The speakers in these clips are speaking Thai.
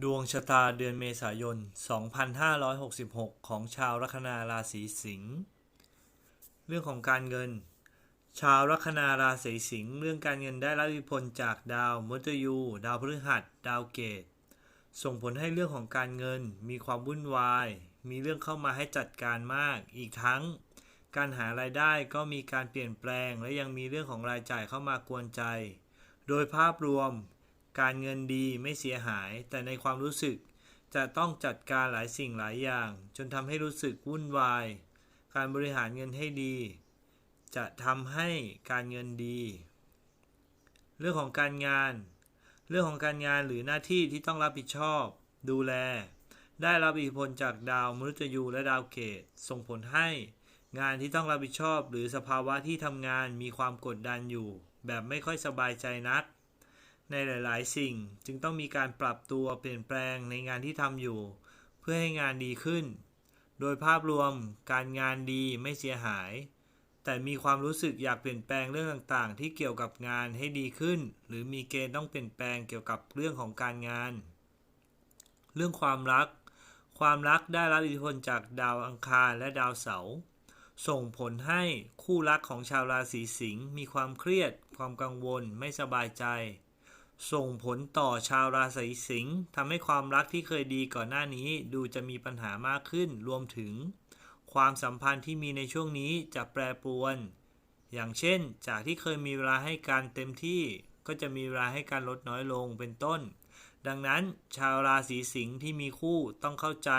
ดวงชะตาเดือนเมษายน 2566 ของชาวลัคนาราศีสิงห์ เรื่องของการเงิน ชาวลัคนาราศีสิงห์เรื่องการเงินได้รับอิทธิพลจากดาวมฤตยู ดาวพฤหัส ดาวเกต ส่งผลให้เรื่องของการเงินมีความวุ่นวาย มีเรื่องเข้ามาให้จัดการมาก อีกทั้ง การหารายได้ก็มีการเปลี่ยนแปลง และยังมีเรื่องของรายจ่ายเข้ามากวนใจ โดยภาพรวม การเงินดีไม่เสียหาย แต่ในความรู้สึกจะต้องจัดการหลายสิ่งหลายอย่าง จนทำให้รู้สึกวุ่นวาย การบริหารเงินให้ดี จะทำให้การเงินดี เรื่องของการงาน เรื่องของการงานหรือหน้าที่ที่ต้องรับผิดชอบ ดูแล ได้รับอิทธิพลจากดาวมฤตยูและดาวเกตส่งผลให้ งานที่ต้องรับผิดชอบ หรือสภาวะที่ทำงานมีความกดดันอยู่ แบบไม่ค่อยสบายใจนัก ในหลาย ๆ สิ่ง จึงต้องมีการปรับตัวเปลี่ยนแปลงในงานที่ทำอยู่ เพื่อให้งานดีขึ้น โดยภาพรวมการงานดีไม่เสียหาย แต่มีความรู้สึกอยากเปลี่ยนแปลงเรื่องต่าง ๆ ที่เกี่ยวกับงานให้ดีขึ้น หรือมีเกณฑ์ต้องเปลี่ยนแปลงเกี่ยวกับเรื่องของการงาน เรื่องความรัก ความรักได้รับอิทธิพลจากดาวอังคารและดาวเสาร์ส่งผลให้คู่รักของชาวราศีสิงห์มีความเครียด ความกังวล ไม่สบายใจ ส่งผลต่อชาวราศีสิงห์ทำให้ความรักที่เคยดีก่อนหน้านี้ดูจะมีปัญหามากขึ้นรวมถึง ความสัมพันธ์ที่มีในช่วงนี้จะแปรปรวน อย่างเช่น จากที่เคยมีเวลาให้การเต็มที่ก็จะมีเวลาให้การลดน้อยลงเป็นต้น ดังนั้นชาวราศีสิงห์ที่มีคู่ต้องเข้าใจ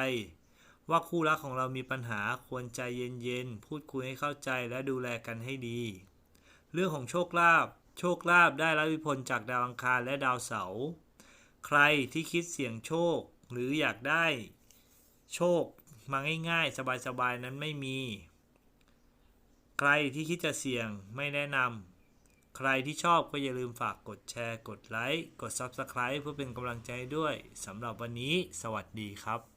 ว่าคู่รักของเรามีปัญหาควรใจเย็นๆพูดคุยให้เข้าใจและดูแลกันให้ดี เรื่องของโชคลาภ โชคลาภได้รับอิทธิพลจากดาวอังคารและดาวเสาร์ใครที่คิดเสี่ยงโชคหรืออยากได้โชคมาง่ายๆ สบายๆ นั้นไม่มี ใครที่คิดจะเสี่ยงไม่แนะนำ ใครที่ชอบก็อย่าลืมฝากกดแชร์ กดไลค์ กด Subscribe เพื่อเป็นกำลังใจด้วย สำหรับวันนี้ สวัสดีครับ